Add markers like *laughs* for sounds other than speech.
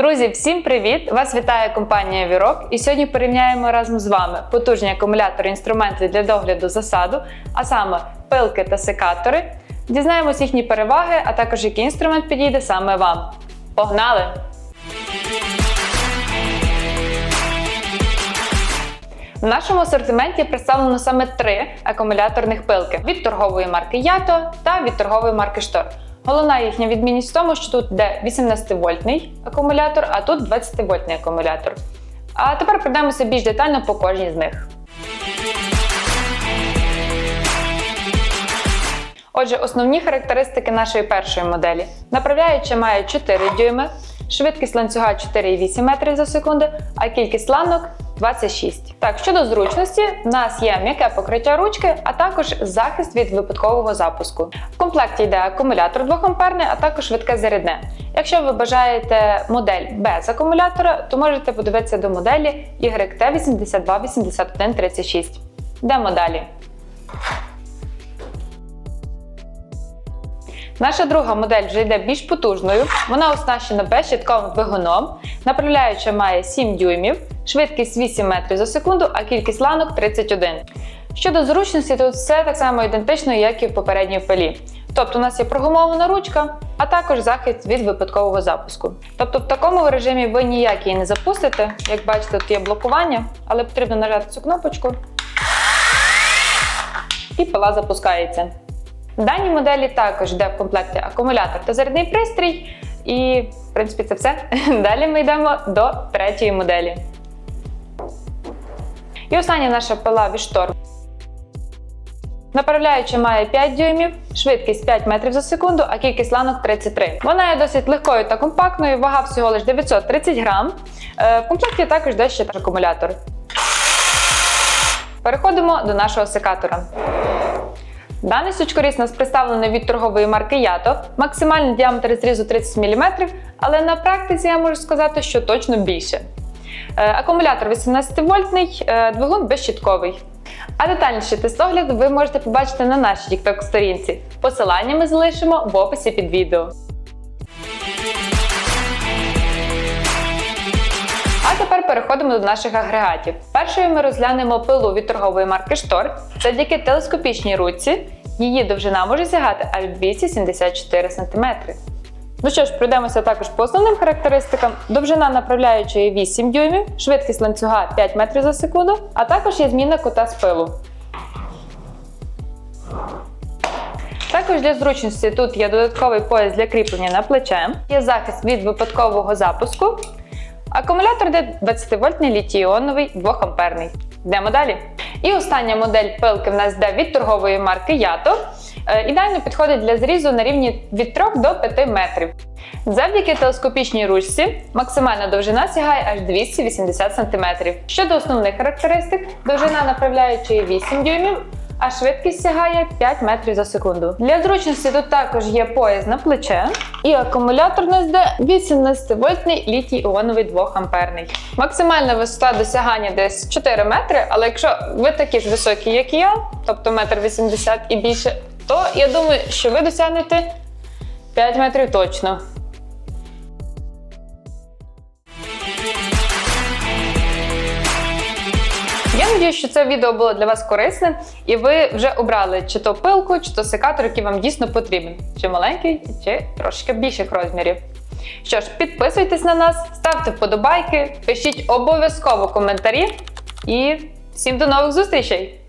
Друзі, всім привіт! Вас вітає компанія Вірок. І сьогодні порівняємо разом з вами потужні акумулятори, інструменти для догляду за саду, а саме пилки та секатори. Дізнаємось їхні переваги, а також який інструмент підійде саме вам. Погнали! В нашому асортименті представлено саме три акумуляторних пилки від торгової марки Ято та від торгової марки Штор. Головна їхня відмінність в тому, що тут йде 18-вольтний акумулятор, а тут 20-вольтний акумулятор. А тепер пройдемося більш детально по кожній з них. Отже, основні характеристики нашої першої моделі. Направляюча має 4 дюйми, швидкість ланцюга 4,8 метрів за секунду, а кількість ланок 26. Так, щодо зручності, в нас є м'яке покриття ручки, а також захист від випадкового запуску. В комплекті йде акумулятор 2 амперний, а також швидке зарядне. Якщо ви бажаєте модель без акумулятора, то можете подивитися до моделі YT828136. Йдемо далі. Наша друга модель вже йде більш потужною. Вона оснащена безщитковим двигуном. Направляюча має 7 дюймів, швидкість 8 метрів за секунду, а кількість ланок 31. Щодо зручності, тут все так само ідентично, як і в попередній пилі. Тобто у нас є прогумована ручка, а також захист від випадкового запуску. Тобто в такому режимі ви ніяк її не запустите. Як бачите, тут є блокування, але потрібно нажати цю кнопочку. І пила запускається. В даній моделі також йде в комплекті акумулятор та зарядний пристрій. І, в принципі, це все. *laughs* Далі ми йдемо до третьої моделі. І остання наша пила від штор. Направляюча має 5 дюймів, швидкість 5 метрів за секунду, а кількість ланок 33. Вона є досить легкою та компактною, вага всього лише 930 грам. Е, В комплекті також йде ще акумулятор. Переходимо до нашого секатора. Даний сучкоріз у нас представлений від торгової марки Ято. Максимальний діаметр зрізу 30 мм, але на практиці я можу сказати, що точно більше. Е, Акумулятор 18-вольтний, е, двигун безщітковий. А детальніший тестогляд ви можете побачити на нашій TikTok сторінці. Посилання ми залишимо в описі під відео. А тепер переходимо до наших агрегатів. Першою ми розглянемо пилу від торгової марки Штор. Завдяки телескопічній руці її довжина може сягати аж 274 см. Ну що ж, пройдемося також по основним характеристикам. Довжина направляючої 8 дюймів, швидкість ланцюга 5 метрів за секунду, а також є зміна кута спилу. Також для зручності тут є додатковий пояс для кріплення на плече, є захист від випадкового запуску. Акумулятор йде 20-вольтний літій-іоновий 2-амперний. Йдемо далі. І остання модель пилки в нас йде від торгової марки Ято. Е, Ідеально підходить для зрізу на рівні від 3 до 5 метрів. Завдяки телескопічній ручці максимальна довжина сягає аж 280 см. Щодо основних характеристик, довжина направляючої 8 дюймів, а швидкість сягає 5 метрів за секунду. Для зручності тут також є пояс на плече, і акумулятор у нас 18-вольтний літій-іоновий 2-амперний. Максимальна висота досягання десь 4 метри, але якщо ви такі ж високі, як я, тобто 1,80 м і більше, то я думаю, що ви досягнете 5 метрів точно. Я сподіваюся, що це відео було для вас корисним, і ви вже обрали чи то пилку, чи то секатор, який вам дійсно потрібен, чи маленький, чи трошки більших розмірів. Що ж, підписуйтесь на нас, ставте вподобайки, пишіть обов'язково коментарі і всім до нових зустрічей!